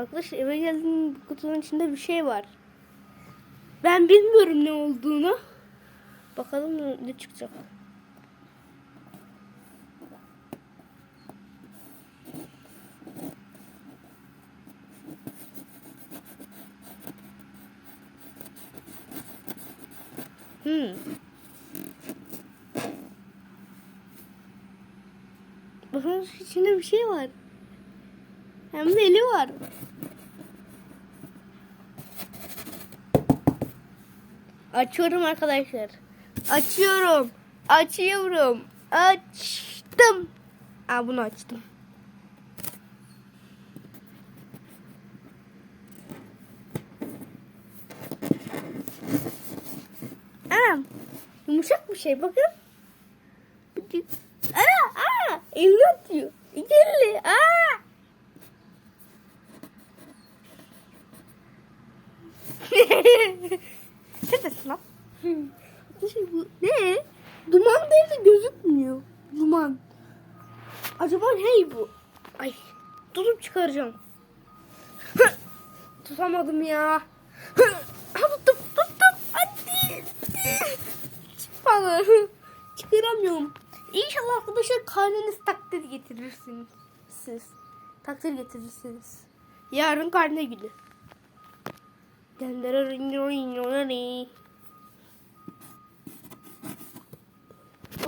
Arkadaşlar eve geldim kutunun içinde bir şey var. Ben bilmiyorum ne olduğunu. Bakalım ne çıkacak. Hmm. Bakın içinde bir şey var. Hem de eli var. Açıyorum arkadaşlar. Açıyorum. Açıyorum. Açtım. Aa bunu açtım. Anam. Yumuşak bir şey bakın. Aa, aa, elini atıyor. İki elli. Aa. Neredesin lan? Arkadaşlar bu ne? Duman değil de gözükmüyor. Duman. Acaba ne bu? Ay tutup çıkaracağım. Tutamadım ya. tuttum tuttum. Hadi. Bana. Çıkaramıyorum. İnşallah arkadaşlar karnınız takdir getirirsiniz. Siz. Takdir getirirsiniz. Yarın karne günü.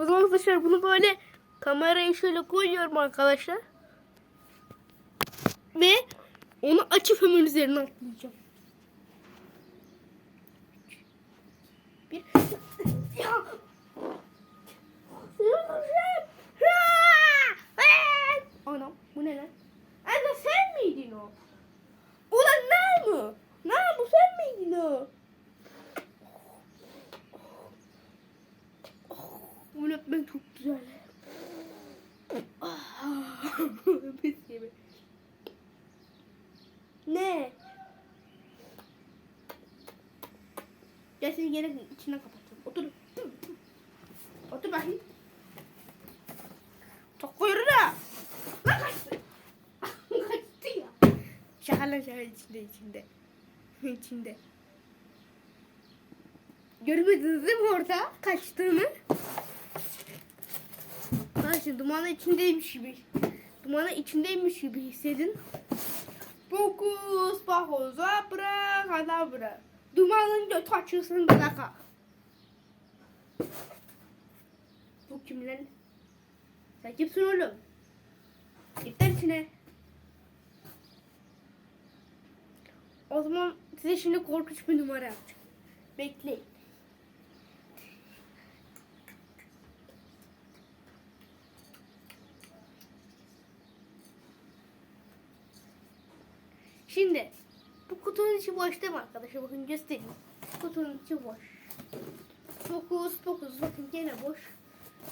O zaman arkadaşlar bunu böyle kamerayı şöyle koyuyorum arkadaşlar. Ve onu açıp hemen üzerine atlayacağım. Bir. Ya. Anam bu ne lan? Anne sen miydin o? Ulan ne bu? Ne bu sen miydin o? Bunu öpmek çok güzel. Ah, Pis gibi. Ne? Gel seni gene içine kapatayım. Otur. Otur bakayım. Çok koyuru da. Lan kaçtı. kaçtı ya. Lan şaka içinde içinde. içinde. Görmediniz değil mi orada kaçtığını? Ha şimdi dumanın içindeymiş gibi. Dumanın içindeymiş gibi hissedin. Fokus, fokus, abra, kadabra. Dumanın götü açılsın bırak. Bu kim lan? Sen kimsin oğlum? Git içine. O zaman size şimdi korkunç bir numara yapacağım. Bekleyin. Şimdi bu kutunun içi boş değil mi arkadaşlar? Bakın göstereyim. Kutunun içi boş. Fokus fokus bakın gene boş.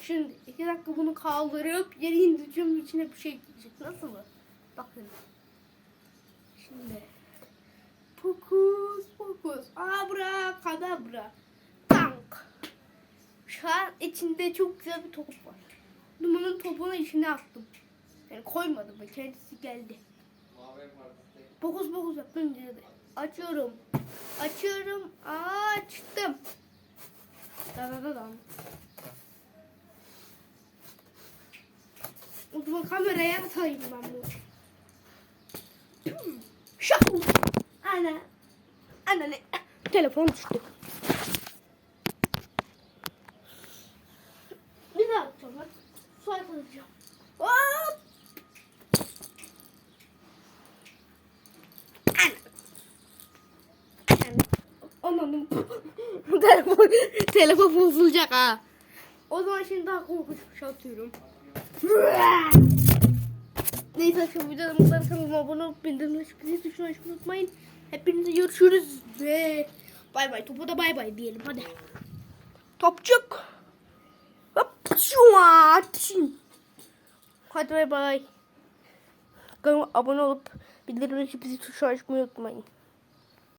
Şimdi iki dakika bunu kaldırıp yere indireceğim içine bir şey girecek. Nasıl mı? Bakın. Şimdi. Fokus fokus. Abra kadabra. Tank. Şu an içinde çok güzel bir top var. Numanın topunu içine attım. Yani koymadım. Kendisi geldi. Fokus fokus yaptım dedi. Açıyorum. Açıyorum. Açtım. Da da da da. O zaman kameraya atayım ben bunu. Şak. Ana. Ana ne? Telefon düştü. Bir daha atacağım. Su atacağım. Hop. Anladım. Telefon, telefon bozulacak ha. O zaman şimdi daha korkunç bir şey atıyorum. Neyse arkadaşlar videolarımızdan kanalıma abone olup bildirimleri açmayı düşünmeyi unutmayın. Hepinize görüşürüz ve bay bay. Topa da bay bay diyelim hadi. Topçuk. Hop, şu an. Hadi bay bay. Kanalıma abone olup bildirimleri bizi tuşu açmayı unutmayın.